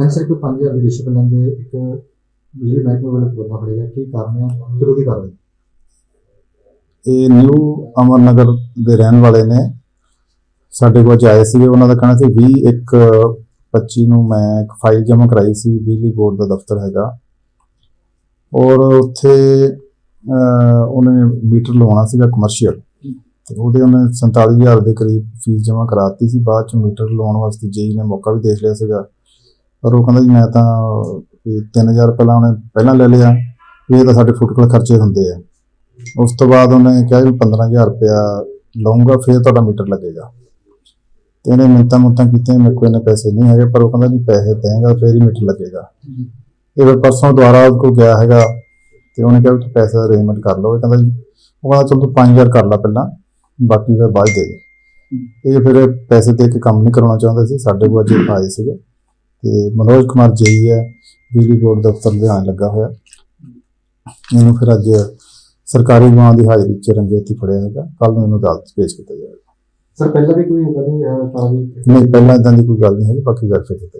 ਹਾਂ ਸਰ ਕੋਈ 5000 ਦੀ ਰਿਸ਼ਵਤ ਦੇ ਇੱਕ ਬਿਜਲੀ ਮਹਿਕਮੇ ਵੱਲੋਂ ਕਰਨਾ ਪੜੇਗਾ ਕੀ ਕਾਰਨ ਹੈ ਕਿਉਂ ਦੀ ਕਾਰਨ? ਇਹ ਨਿਊ ਅਮਰਨਗਰ ਦੇ ਰਹਿਣ ਵਾਲੇ ਨੇ। ਸਾਡੇ ਕੋਲ ਅੱਜ ਆਏ ਸੀਗੇ, ਉਹਨਾਂ ਦਾ ਕਹਿਣਾ ਸੀ 20 ਇੱਕ 25 ਨੂੰ ਮੈਂ ਇੱਕ ਫਾਈਲ ਜਮ੍ਹਾਂ ਕਰਾਈ ਸੀ, ਬਿਜਲੀ ਬੋਰਡ ਦਾ ਦਫ਼ਤਰ ਹੈਗਾ। ਔਰ ਉੱਥੇ ਉਹਨੇ ਮੀਟਰ ਲਵਾਉਣਾ ਸੀਗਾ ਕਮਰਸ਼ੀਅਲ ਤੇ ਉਹਦੇ ਉਹਨੇ 47000 ਦੇ ਕਰੀਬ ਫੀਸ ਜਮ੍ਹਾਂ ਕਰਾਤੀ ਸੀ, ਬਾਅਦ ਚ ਮੀਟਰ ਲਵਾਉਣ ਵਾਸਤੇ ਜੇਈ ਨੇ ਮੌਕਾ ਵੀ ਦੇਖ ਲਿਆ ਸੀਗਾ। ਪਰ ਉਹ ਕਹਿੰਦਾ ਜੀ ਮੈਂ ਤਾਂ, ਵੀ 3000 ਪਹਿਲਾਂ ਉਹਨੇ ਪਹਿਲਾਂ ਲੈ ਲਿਆ ਵੀ ਇਹ ਤਾਂ ਸਾਡੇ ਫੁੱਟਕਲ ਖਰਚੇ ਹੁੰਦੇ ਆ। ਉਸ ਤੋਂ ਬਾਅਦ ਉਹਨੇ ਕਿਹਾ ਵੀ 15000 ਰੁਪਇਆ ਲਵਾਂਗਾ ਫਿਰ ਤੁਹਾਡਾ ਮੀਟਰ ਲੱਗੇਗਾ। ਤੇ ਇਹਨੇ ਮਿੰਤਾਂ ਮੁੰਤਾਂ ਕੀਤੀਆਂ, ਮੇਰੇ ਕੋਲ ਇੰਨੇ ਪੈਸੇ ਨਹੀਂ ਹੈਗੇ, ਪਰ ਉਹ ਕਹਿੰਦਾ ਜੀ ਪੈਸੇ ਦੇਂਗਾ, ਫਿਰ ਹੀ ਮੀਟਰ ਲੱਗੇਗਾ। ਇਹ ਫਿਰ ਪਰਸੋਂ ਦੁਬਾਰਾ ਉਹਦੇ ਕੋਲ ਗਿਆ ਹੈਗਾ, ਤੇ ਉਹਨੇ ਕਿਹਾ ਵੀ ਪੈਸੇ ਦਾ ਅਰੇਂਜਮੈਂਟ ਕਰ ਲਓ। ਇਹ ਕਹਿੰਦਾ ਜੀ, ਉਹ ਕਹਿੰਦਾ ਚਲ ਤੂੰ 5000 ਕਰ ਲੈ ਪਹਿਲਾਂ, ਬਾਕੀ ਫਿਰ ਬਾਅਦ ਦੇ ਦੇ ਇਹ ਫਿਰ ਪੈਸੇ ਦੇ ਕੇ ਕੰਮ ਨਹੀਂ ਕਰਾਉਣਾ ਚਾਹੁੰਦੇ ਸੀ, ਸਾਡੇ ਕੋਲ ਅੱਜ ਆਏ ਸੀਗੇ। ਤੇ ਮਨੋਜ ਕੁਮਾਰ ਜੇਈ ਹੈ ਬਿਜਲੀ ਬੋਰਡ ਦਫ਼ਤਰ ਲੁਧਿਆਣੇ ਲੱਗਾ ਹੋਇਆ। ਇਹਨੂੰ ਫਿਰ ਅੱਜ ਸਰਕਾਰੀ ਗਵਾਹ ਦੀ ਹਾਜ਼ਰੀ 'ਚ ਰੰਗੇ ਹੱਥੀਂ ਫੜਿਆ ਹੈਗਾ। ਕੱਲ ਨੂੰ ਇਹਨੂੰ ਅਦਾਲਤ 'ਚ ਪੇਸ਼ ਕੀਤਾ ਜਾਏਗਾ ਸਰ ਪਹਿਲਾਂ ਵੀ ਕੋਈ ਇਦਾਂ ਦੀ ਨਹੀਂ ਪਹਿਲਾਂ ਇਦਾਂ ਦੀ ਕੋਈ ਗੱਲ ਨਹੀਂ ਹੈਗੀ ਬਾਕੀ ਵੈਰੀਫਾਈ ਕੀਤਾ